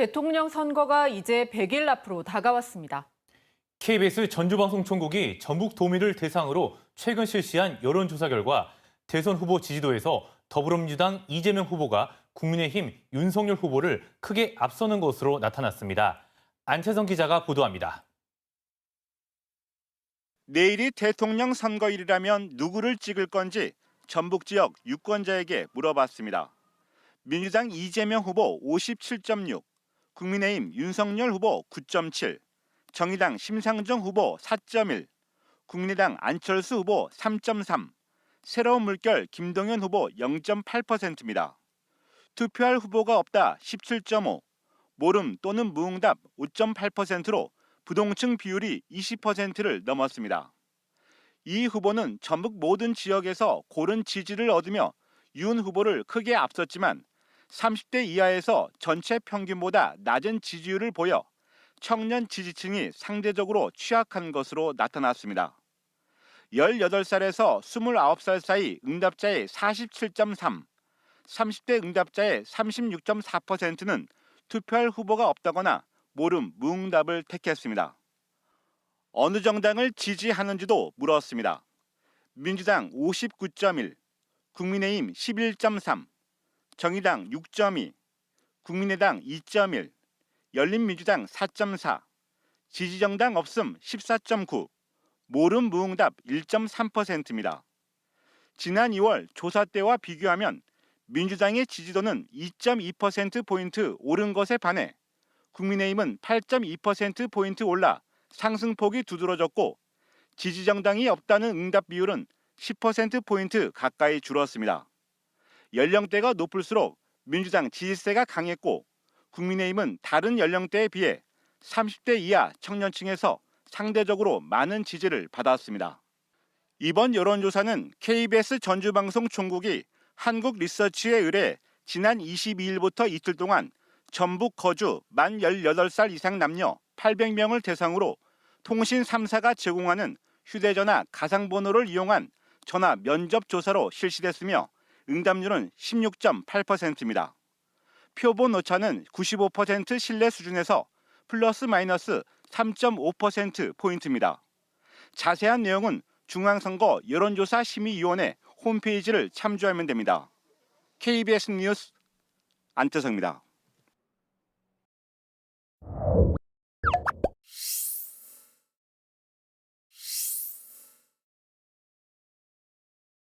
대통령 선거가 이제 100일 앞으로 다가왔습니다. KBS 전주방송총국이 전북 도민을 대상으로 최근 실시한 여론조사 결과 대선 후보 지지도에서 더불어민주당 이재명 후보가 국민의힘 윤석열 후보를 크게 앞서는 것으로 나타났습니다. 안채성 기자가 보도합니다. 내일이 대통령 선거일이라면 누구를 찍을 건지 전북 지역 유권자에게 물어봤습니다. 민주당 이재명 후보 57.6, 국민의힘 윤석열 후보 9.7, 정의당 심상정 후보 4.1, 국민의당 안철수 후보 3.3, 새로운 물결 김동연 후보 0.8%입니다. 투표할 후보가 없다 17.5, 모름 또는 무응답 5.8%로 부동층 비율이 20%를 넘었습니다. 이 후보는 전북 모든 지역에서 고른 지지를 얻으며 윤 후보를 크게 앞섰지만 30대 이하에서 전체 평균보다 낮은 지지율을 보여 청년 지지층이 상대적으로 취약한 것으로 나타났습니다. 18살에서 29살 사이 응답자의 47.3, 30대 응답자의 36.4%는 투표할 후보가 없다거나 모름 무응답을 택했습니다. 어느 정당을 지지하는지도 물었습니다. 민주당 59.1, 국민의힘 11.3, 정의당 6.2, 국민의당 2.1, 열린민주당 4.4, 지지정당 없음 14.9, 모름 무응답 1.3%입니다. 지난 2월 조사 때와 비교하면 민주당의 지지도는 2.2%포인트 오른 것에 반해 국민의힘은 8.2%포인트 올라 상승폭이 두드러졌고 지지정당이 없다는 응답 비율은 10%포인트 가까이 줄었습니다. 연령대가 높을수록 민주당 지지세가 강했고 국민의힘은 다른 연령대에 비해 30대 이하 청년층에서 상대적으로 많은 지지를 받았습니다. 이번 여론조사는 KBS 전주방송 총국이 한국 리서치에 의뢰 지난 22일부터 이틀 동안 전북 거주 만 18살 이상 남녀 800명을 대상으로 통신 3사가 제공하는 휴대전화 가상번호를 이용한 전화 면접 조사로 실시됐으며 응답률은 16.8%입니다. 표본 오차는 95% 신뢰 수준에서 플러스 마이너스 3.5% 포인트입니다. 자세한 내용은 중앙선거 여론조사 심의위원회 홈페이지를 참조하면 됩니다. KBS 뉴스 안태성입니다.